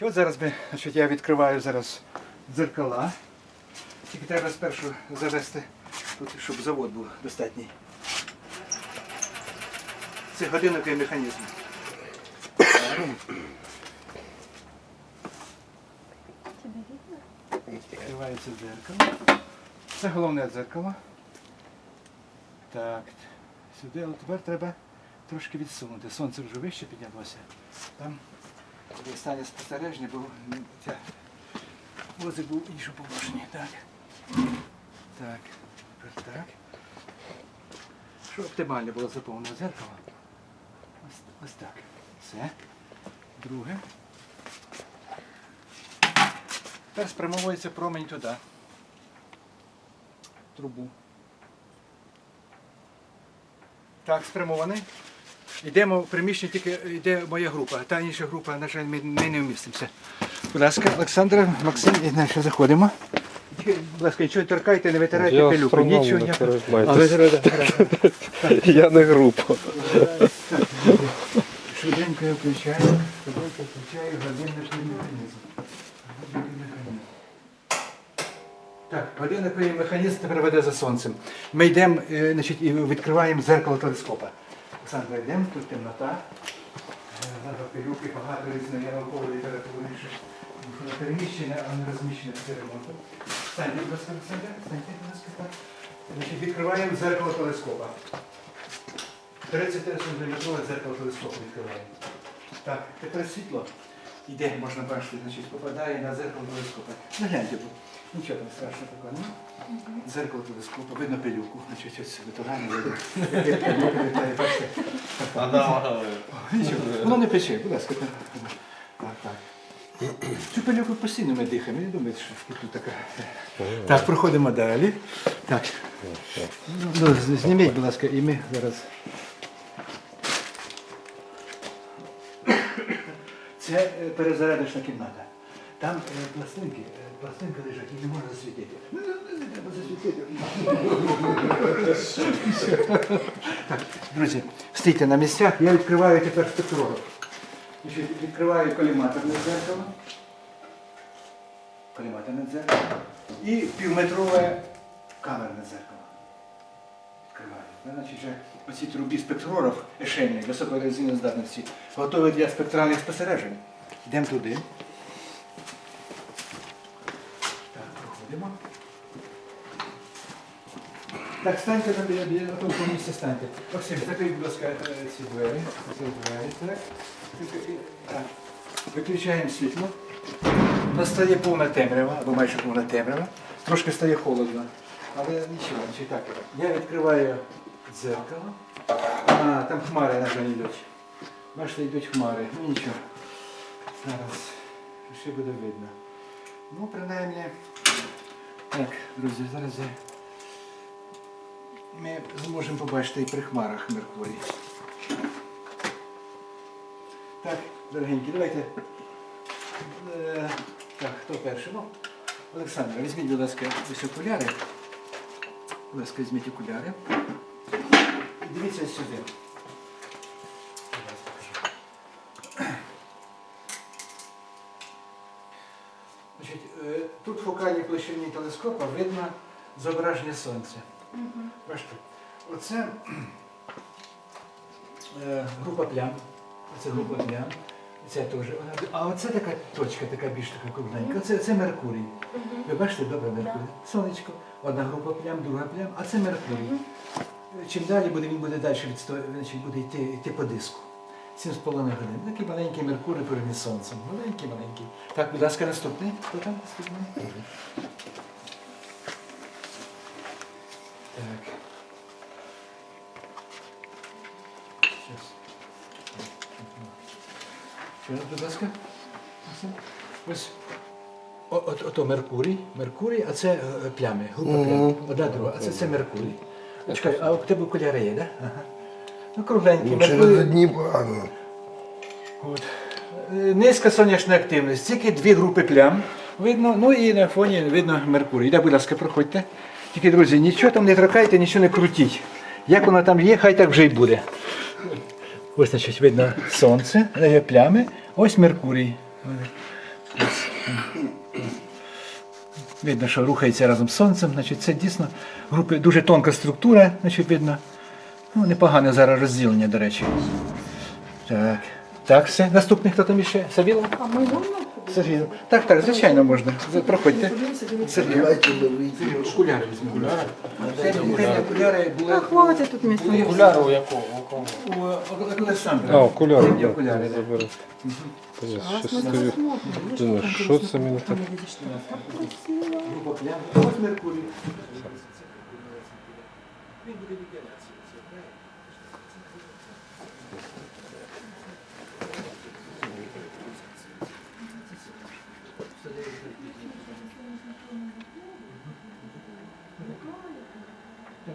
От зараз ми, значить, я відкриваю зараз дзеркала. Тільки треба спершу завести, тут, щоб завод був достатній. Це годинниковий механізм. Відкривається дзеркало. Це головне дзеркало. Так, сюди, але тепер треба трошки відсунути. Сонце вже вище піднялося. Там стане спостереження, бо ця возик був інше положення. Так. Так. Так. Щоб оптимально було заповнено дзеркало. Ось, ось так. Це. Друге. Тепер спрямовується промень туди. Трубу. Так, спрямований. Йдемо в приміщення, тільки йде моя група. а Та інша група, на жаль, ми, ми не вмістимося. Будь ласка, Олександр, Максим, і далі заходимо. Будь ласка, нічого не торкайте, не витирайте пилюку. Нічого не зараз- Я не група. Швиденько я включаю, швиденько включаю годинниковий механізм. Так, годинниковий механізм тепер веде за сонцем. Ми йдемо е, значить, і відкриваємо зеркало телескопа. Олександр, йдемо, тут темнота. Е, Зараз пилюки, багато різної наукової літератури. що Воно а не розміщене після ремонту. Станьте, будь ласка, Олександр, станьте, будь ласка, так. Значить, відкриваємо зеркало телескопа. 30 сантиметрове дзеркало телескопу відкриваємо. Так, тепер світло йде, можна бачити, значить, попадає на зеркало телескопа. Нагляньте, бо нічого там страшного такого немає. Зеркало телескопа, видно пилюку, значить ось видно. Як пилюка літає, бачите? Нічого, воно не пече, будь ласка. Так, так. так. Цю пилюку постійно ми дихаємо, не думайте, що тут така. Так, проходимо далі. Так. Ну, зніміть, будь ласка, і ми зараз. Це е, перезарядочна кімната. Там е, пластинки, е, пластинки лежать, їх не можна засвітити. Ну, ну, Не треба засвітити. Так, друзі, стійте на місцях, я відкриваю тепер спектрограф. Значить, Відкриваю коліматорне дзеркало. Коліматорне дзеркало. І півметрове камерне дзеркало. Відкриваю. Значить, вже оці трубі спектрограф ешельний високої резинної здатності готові для спектральних спостережень. Йдемо туди. Так. Так, станьте на тому місці станьте. Максим, закрийте, будь ласка, е, ці двері. Ці двері, так. Так. Виключаємо світло. Настає повна темрява, або майже повна темрява. Трошки стає холодно. Але нічого, значить так. Я відкриваю дзеркало. А, там хмари, на жаль, йдуть. Бачите, йдуть хмари. Ну нічого. Зараз ще буде видно. Ну, принаймні. Так, друзі, зараз ми зможемо побачити і при хмарах Меркурій. Так, дорогенькі, давайте. Е, так, хто перший? Ну, Олександр, візьміть, будь ласка, ось окуляри. Будь ласка, візьміть окуляри. І дивіться сюди. Зараз покажу. Значить, е, тут в фокальній площині телескопа видно зображення сонця. Бачите, оце е, група плям. Оце група плям. Це теж. вона- А оце така точка, така більш така кругленька. Це, це Меркурій. Ви бачите, добре Меркурій. Сонечко, одна група плям, друга плям, а це Меркурій. Чим далі буде, він буде далі відсто... значить, буде йти, йти по диску. 7,5 годин. Такий маленький Меркурій з сонцем. Маленький, маленький. Так, будь ласка, наступний. Хто там наступний? Так. Щас. Будь ласка. Ось. О- От, ото Меркурій, Меркурій, а це е, плями, група плям. Одна друга, а це, це Меркурій. Чекай, а у тебе окуляри є, так? Да? Ага. Ну, кругленькі. Ну, через Ми- погано. Е, Низька сонячна активність, тільки дві групи плям. Видно, ну і на фоні видно Меркурій. Іде, будь ласка, проходьте. Тільки, друзі, нічого там не тракайте, нічого не крутіть. Як воно там є, хай так вже й буде. Ось, значить, видно сонце, де є плями, ось Меркурій. Видно, що рухається разом з сонцем, значить, це дійсно групи, дуже тонка структура, значить, видно. Ну, непогане зараз розділення, до речі. Так. Так, все. Наступний хто там іще? Савілов? А ми можна? Сергій. Так, так, звичайно можна. Проходьте. Сергій. Окуляри візьми. Окуляри. Були. Тут були Окуляри у якого? У Олександра. А, окуляри. Окуляри, заберу. Що це мені так? Ось Меркурій. Так,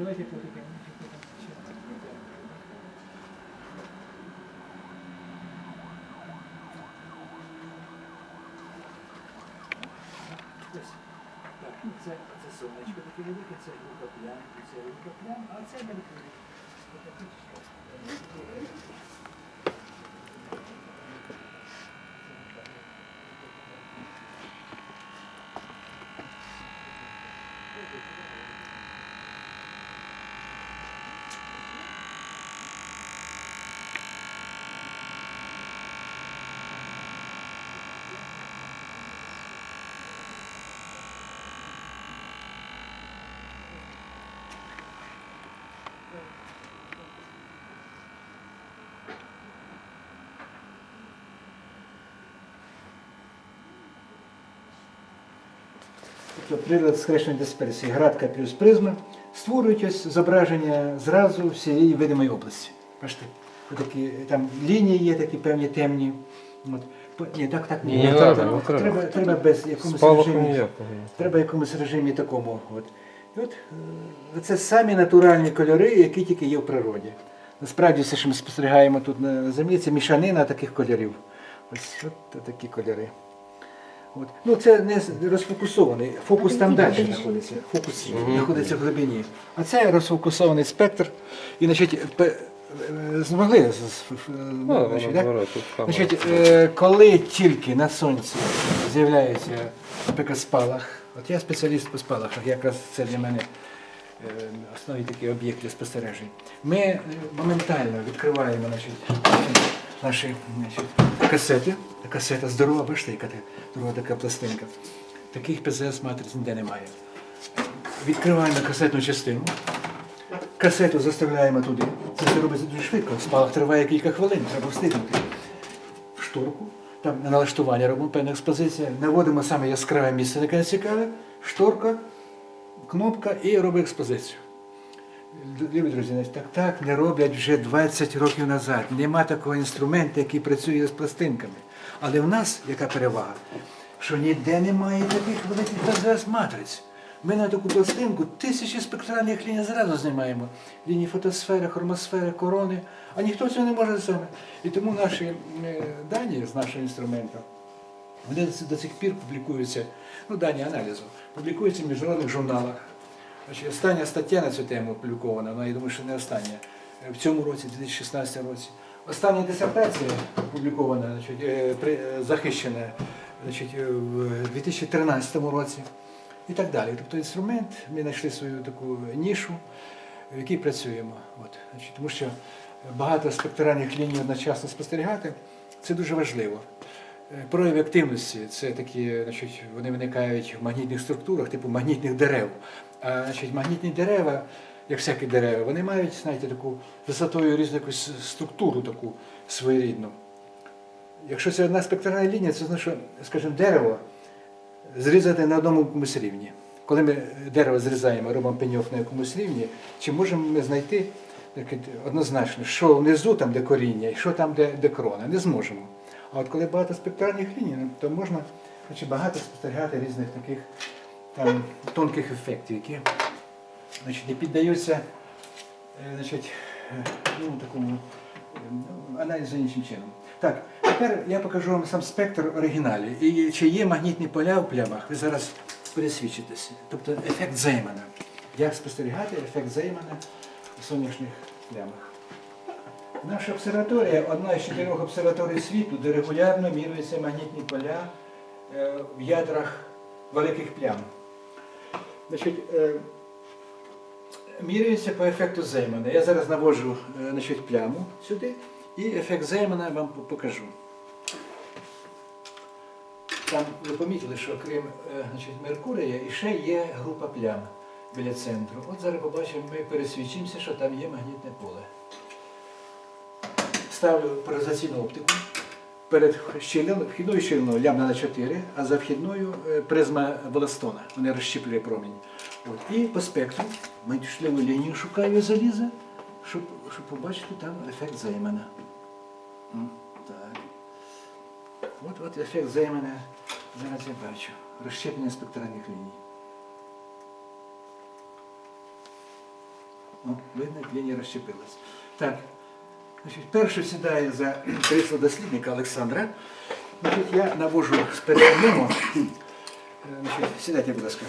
давайте потихеньку. Так, ну це, це сонечко таке велике, це група плям, це група плям, а це Меркурій. Прилад скрещеної дисперсії, градка плюс призма створюють ось зображення зразу всієї видимої області. Бачите, такі там лінії є, такі певні темні. От. Ні, так, так Ні, не Так, треба, так. треба. Треба, без якомусь режимі. ніякого. Треба якомусь режимі такому. От. І от е, це самі натуральні кольори, які тільки є в природі. Насправді все, що ми спостерігаємо тут на землі, це мішанина таких кольорів. Ось от такі кольори. От. Ну, це не розфокусований. Фокус там далі знаходиться. Фокус знаходиться в глибині. А це розфокусований спектр. І, значить, е, змогли Ну, значить, так? Значить, е, коли тільки на сонці з'являється наприклад, спалах, от я спеціаліст по спалахах, якраз це для мене е, основний такий об'єкт спостережень. Ми моментально відкриваємо значить, наші значить, касети. Касета здорова, бачите, яка здорова така пластинка. Таких ПЗС матриць ніде немає. Відкриваємо касетну частину. Касету заставляємо туди. Це все робиться дуже швидко. Спалах триває кілька хвилин, треба встигнути. В шторку, там на налаштування робимо певна експозиція, наводимо саме яскраве місце, яке цікаве, шторка, кнопка і робимо експозицію. Любі друзі, так так не роблять вже 20 років назад. Нема такого інструменту, який працює з пластинками. Але в нас яка перевага? Що ніде немає таких великих ПЗС матриць. Ми на таку пластинку тисячі спектральних ліній зразу знімаємо. Лінії фотосфери, хромосфери, корони, а ніхто цього не може саме. І тому наші е, дані з нашого інструменту вони до цих пір публікуються, ну, дані аналізу, публікуються в міжнародних журналах. Остання стаття на цю тему опублікована, вона, я думаю, що не остання, е, в цьому році, 2016 році. Остання дисертація опублікована, значить, е, е, захищена значить, в 2013 році і так далі. Тобто інструмент, ми знайшли свою таку нішу, в якій працюємо. От, значить, тому що багато спектральних ліній одночасно спостерігати це дуже важливо. Е, Прояви активності це такі, значить, вони виникають в магнітних структурах, типу магнітних дерев. А значить, магнітні дерева, як всякі дерева, вони мають, знаєте, таку висотою різну якусь структуру таку своєрідну. Якщо це одна спектральна лінія, це значить, що, скажімо, дерево зрізати на одному рівні. Коли ми дерево зрізаємо, робимо пеньок на якомусь рівні, чи можемо ми знайти однозначно, що внизу там, де коріння, і що там, де, де крона? Не зможемо. А от коли багато спектральних ліній, то можна значить, багато спостерігати різних таких там, тонких ефектів, які значить, піддаються е, значить, е, ну, такому е, ну, аналізу іншим чином. Так, тепер я покажу вам сам спектр оригіналі. І чи є магнітні поля в плямах, ви зараз пересвідчитеся. Тобто ефект Зеймана. Як спостерігати ефект Зеймана у сонячних плямах. Наша обсерваторія одна з чотирьох обсерваторій світу, де регулярно міряються магнітні поля е, в ядрах великих плям. Значить, е, по ефекту Зеймана. Я зараз наводжу е, значить, пляму сюди і ефект Зеймана вам покажу. Там ви помітили, що крім значить, Меркурія, ще є група плям біля центру. От зараз побачимо, ми пересвідчимося, що там є магнітне поле. Ставлю паразаційну оптику. Перед щілиною, вхідною щілиною лямбда на 4, а за вхідною е, призма Волостона. Вони розщіплює промінь. От. І по спектру майшливу лінію шукаю заліза, щоб, щоб побачити там ефект Зеймана. М, Так. От, от ефект Зеймана зараз я бачу. Розщеплення спектральних ліній. О, видно, лінія розщепилась. Так. Значить, перший сідає за крісло дослідника Олександра. Значить, я навожу спереду. Сідайте, будь ласка.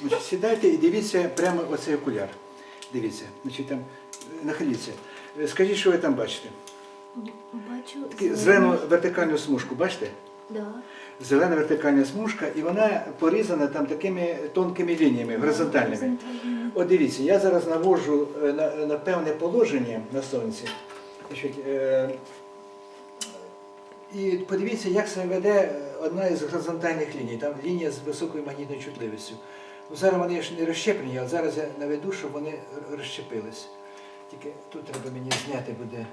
Значить, сідайте і дивіться прямо оцей окуляр. Дивіться, значить, там, нахиліться. Скажіть, що ви там бачите? Бачу Зелену вертикальну смужку, бачите? Да. Зелена вертикальна смужка, і вона порізана там такими тонкими лініями, горизонтальними. От дивіться, я зараз навожу е, на, на певне положення на сонці. Е, і подивіться, як себе веде одна із горизонтальних ліній. Там лінія з високою магнітною чутливістю. Ну, зараз вони ж не розщеплені, а зараз я наведу, щоб вони розщепились. Тільки тут треба мені зняти буде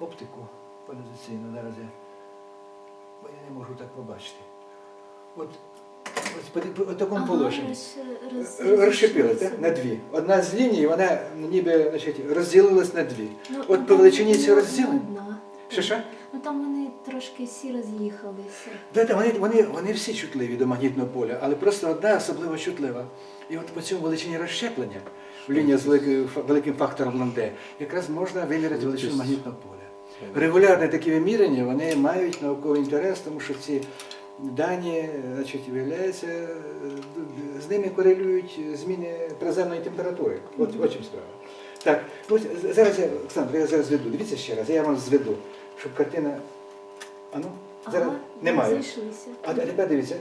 оптику поляризаційну. Зараз я, бо я не можу так побачити. От, по, такому положенні. роз- роз- Розщепили так? на дві. Одна з ліній, вона ніби значить, розділилась на дві. Ну, От ну, по величині цього розділення. Що що? Ну там вони трошки всі роз'їхалися. Да, да, вони, вони, вони всі чутливі до магнітного поля, але просто одна особливо чутлива. І от по цьому величині розщеплення, лінія з великим, великим фактором Ланде, якраз можна виміряти величину магнітного поля. Регулярні такі виміряння вони мають науковий інтерес, тому що ці дані значить, виявляється, е, з ними корелюють зміни приземної температури. От, от чим справа. Так, ось зараз я, Олександр, я зараз зведу. Дивіться ще раз, я вам зведу, щоб картина. А ну, зараз Ага, немає. Зійшлися. А тепер дивіться,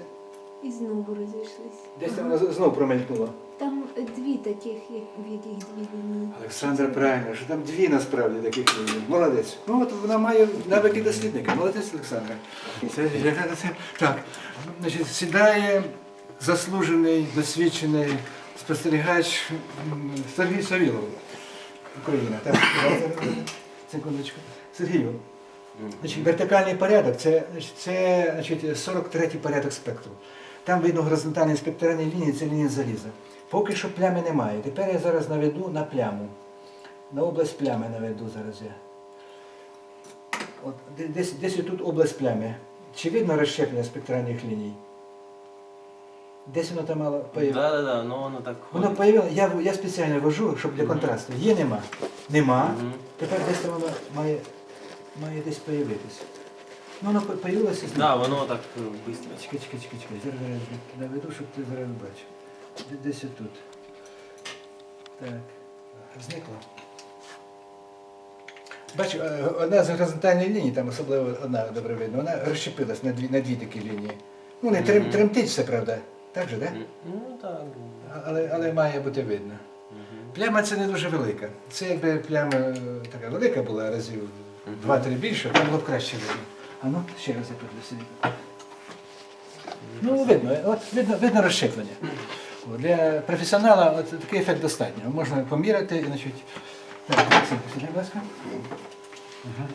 І знову розійшлися. десь там воно знову промелькнуло. Там дві таких, як, в яких дві лінії. Олександр, правильно, що там дві насправді таких ліній. Молодець. Ну от вона має навики дослідника. Молодець, Олександр. Це, це, це, так, значить, сідає заслужений, досвідчений спостерігач м, Сергій Савілов. Україна. Так, секундочку. Сергію. Значить, вертикальний порядок це, значить, це значить, 43-й порядок спектру. Там видно горизонтальні спектральні лінії, це лінія заліза. Поки що плями немає. Тепер я зараз наведу на пляму. На область плями наведу зараз я. От, десь, десь тут область плями. Чи видно розщеплення спектральних ліній? Десь воно там мало появилося. Да, да, да, ну воно так Воно появилося, я, я спеціально вожу, щоб для контрасту. Є, нема. Нема. Тепер десь там воно має, має десь появитися. Ну, воно появилося Да, воно так е, швидко. Чекай, чекай, чекай, чекай. Зараз наведу, щоб ти зараз бачив. Десь отут. Так. Зникло. Бачу, е, одна з горизонтальних ліній, там особливо одна добре видно, вона розщепилась на дві, на дві такі лінії. Ну, не трем, тремтить все, правда? Так же, так? Ну так. Але, але має бути видно. Пляма це не дуже велика. Це якби пляма е, така велика була, разів два-три більше, там було б краще видно. А ну, ще раз я тут. Ну, видно, от видно, видно розщеплення. Для професіонала от такий ефект достатньо. Можна поміряти і значить. Так, посиди, будь ласка. Ага.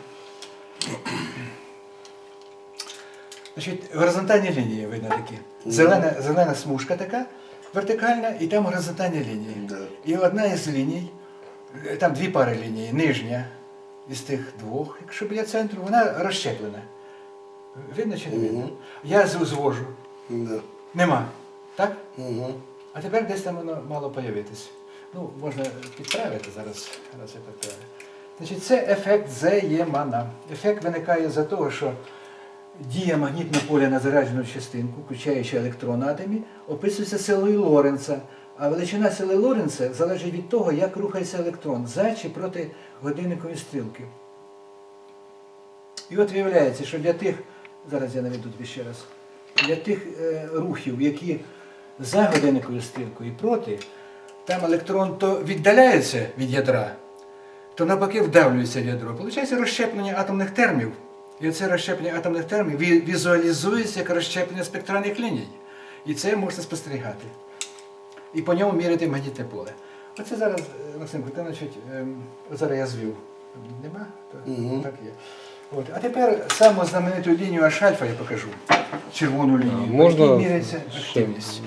Значить, горизонтальні лінії видно такі. Зелена, зелена смужка така, вертикальна, і там горизонтальні лінії. І одна із ліній, там дві пари ліній, нижня із тих двох, якщо біля центру, вона розщеплена. Видно чи не видно? Мгм. Я з- звожу. Да. Нема. Так? Угу. А тепер десь там воно мало появитись. Ну, можна підправити зараз, раз я підправлю. Значить, це ефект Зеємана. Ефект виникає за того, що дія магнітного поля на заражену частинку, включаючи електрон атомі, описується силою Лоренца. А величина сили Лоренца залежить від того, як рухається електрон за чи проти годинникової стрілки. І от виявляється, що для тих, зараз я наведу тобі ще раз, для тих е, рухів, які за годинниковою стрілкою і проти, там електрон то віддаляється від ядра, то навпаки вдавлюється в ядро. Получається розщеплення атомних термів. І це розщеплення атомних термів візуалізується як розщеплення спектральних ліній. І це можна спостерігати. І по ньому міряти магнітне поле. Оце зараз, е, Максимко, значить, ем, зараз я звів. Нема? То- Мгм. Так є. От. А тепер саму знамениту лінію Ашальфа я покажу. Червону лінію. Можна якій міряється активність.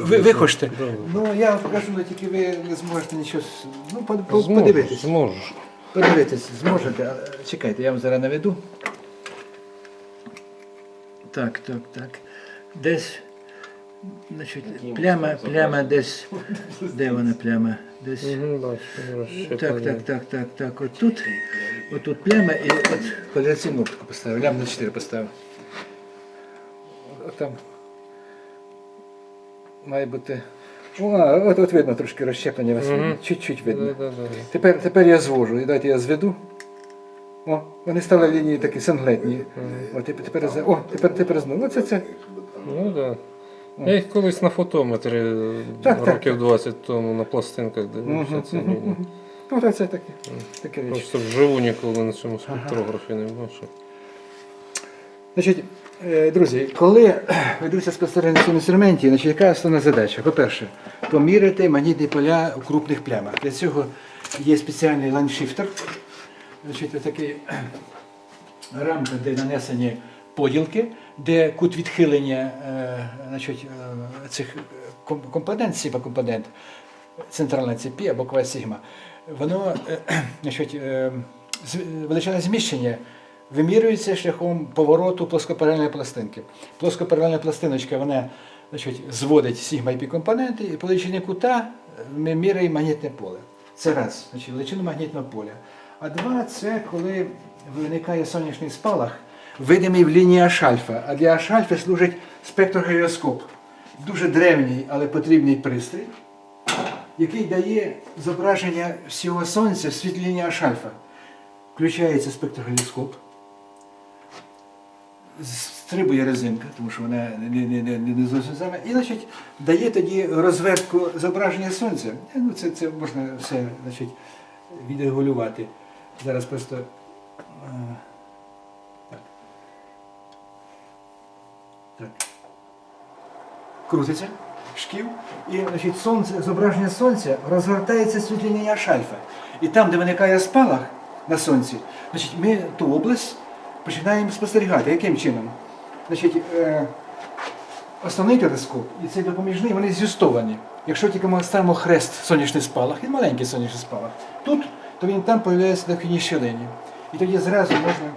Ви, ви хочете? Ну я вам покажу, але тільки ви не зможете нічого. Ну, по- подивитись. Зможеш. Подивитись, зможете. Чекайте, я вам зараз наведу. Так, так, так. Десь. Значить, пляма, пляма десь. Де вона пляма? Десь. Так, так, так, так, так. От тут, от тут пляма і от квадративну оптику поставив, лям на 4 поставив. Там має бути. О, а, от, от видно трошки розщеплення вас видно. Чуть-чуть видно. да, да. Тепер, тепер я звожу. І дайте я зведу. О, вони стали лінії такі санглетні. О, тепер, тепер, о, тепер, тепер знову. Оце це. Ну. Да. Я їх колись на фотометрі Так, так, років 20 тому на пластинках дивився Мгм, ці мгм. Ну, оце таке. Таке річ. Просто вживу ніколи на цьому спектрографі не бачив. Значить, е, друзі, коли ведуться спостереження на цьому інструменті, значить, яка основна задача? По-перше, поміряти магнітні поля у крупних плямах. Для цього є спеціальний лайншифтер. Значить, такий рамка, де нанесені поділки, де кут відхилення е, значить, е, цих компонент, сіпа компонент, центральна цепі або квазсігма, воно е, значить, е, величина зміщення вимірюється шляхом повороту плоскопаральної пластинки. Плоскопаральна пластиночка вона значить, зводить сігма і пі-компоненти, і по величині кута ми міряємо магнітне поле. Це раз, значить, величину магнітного поля. А два це коли виникає сонячний спалах, видимий в лінії Ашальфа. А для Ашальфи служить спектрогеліоскоп. Дуже древній, але потрібний пристрій, який дає зображення всього сонця в світлі лінії Ашальфа. Включається спектрогеліскоп, стрибує резинка, тому що вона не, не, не, не зовсім саме, і значить, дає тоді розвертку зображення сонця. Е, Ну, це, це можна все значить, відрегулювати. Зараз просто. Крутиться шків, і значить, сонце, зображення сонця розгортається світління шальфа. І там, де виникає спалах на сонці, значить, ми ту область починаємо спостерігати. Яким чином? Значить, е, основний телескоп і цей допоміжний, вони з'юстовані. Якщо тільки ми ставимо хрест сонячний спалах, він маленький сонячний спалах, тут, то він там з'являється на фіні щелині. І тоді зразу можна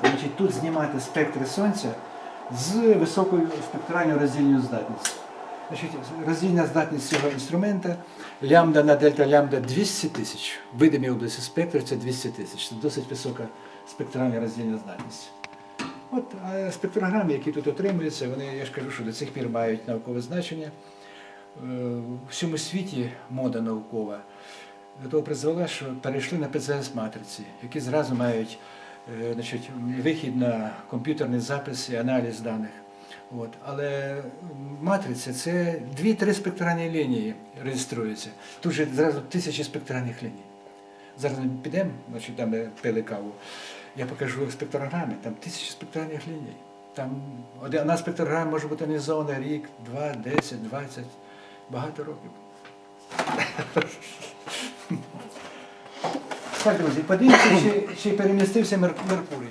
значить, тут знімати спектри сонця з високою спектральною роздільною здатністю. Значить, роздільна здатність цього інструмента лямбда на дельта лямбда 200 тисяч. В видимій області спектру це 200 тисяч. Це досить висока спектральна роздільна здатність. От а спектрограми, які тут отримуються, вони, я ж кажу, що до цих пір мають наукове значення. Е, У всьому світі мода наукова до того призвела, що перейшли на ПЦС-матриці, які зразу мають значить, вихід на комп'ютерний запис і аналіз даних. От. Але матриця це дві-три спектральні лінії реєструються. Тут же зразу тисячі спектральних ліній. Зараз ми підемо, значить, там де пили каву. Я покажу спектрограми, там тисячі спектральних ліній. Там одна спектрограма може бути аналізована рік, два, десять, двадцять, багато років. Так, друзі, подивіться, чи, чи перемістився Мер- Меркурій.